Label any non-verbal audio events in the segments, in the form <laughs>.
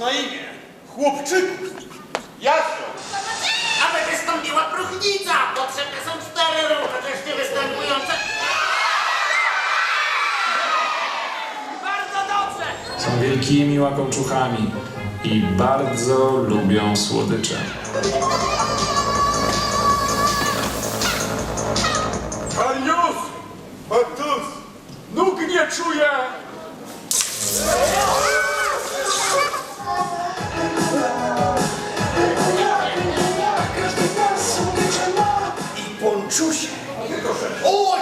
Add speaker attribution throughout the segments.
Speaker 1: na imię? Chłopczyku.
Speaker 2: Jasio,
Speaker 3: Aby wystąpiła próchnica! Potrzebne są cztery ruchy, też nie występujące. Bardzo dobrze!
Speaker 4: Są wielkimi łakomczuchami i bardzo lubią słodycze.
Speaker 1: Arius! Artus! Nóg nie czuję!
Speaker 2: I ponczusie.
Speaker 3: O,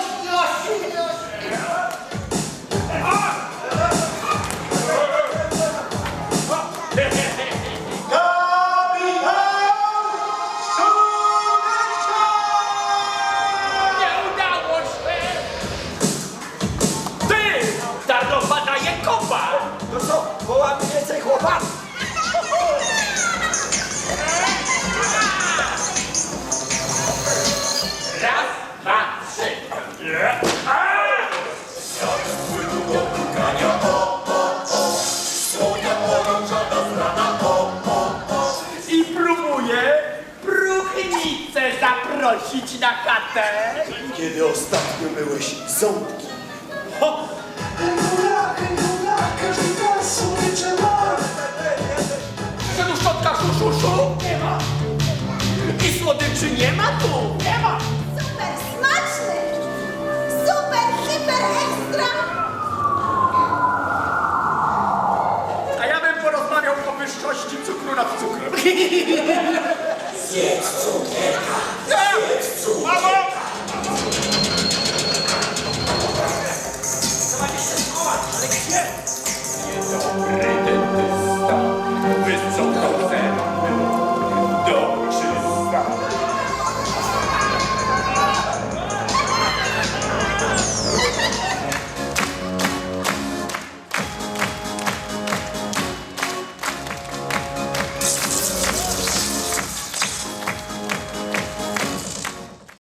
Speaker 5: zaprosić na chatę.
Speaker 2: Kiedy ostatnio myłeś ząbki?
Speaker 5: Przyszedł szczotka szuszuszu? Nie ma. I słodyczy nie ma tu? Nie ma.
Speaker 6: Super smaczny! Super, hiper, ekstra!
Speaker 5: A ja bym porozmawiał o wyższości cukru nad cukrem. <laughs>
Speaker 2: Jedz cukierka, jedz cukierka. Dobry.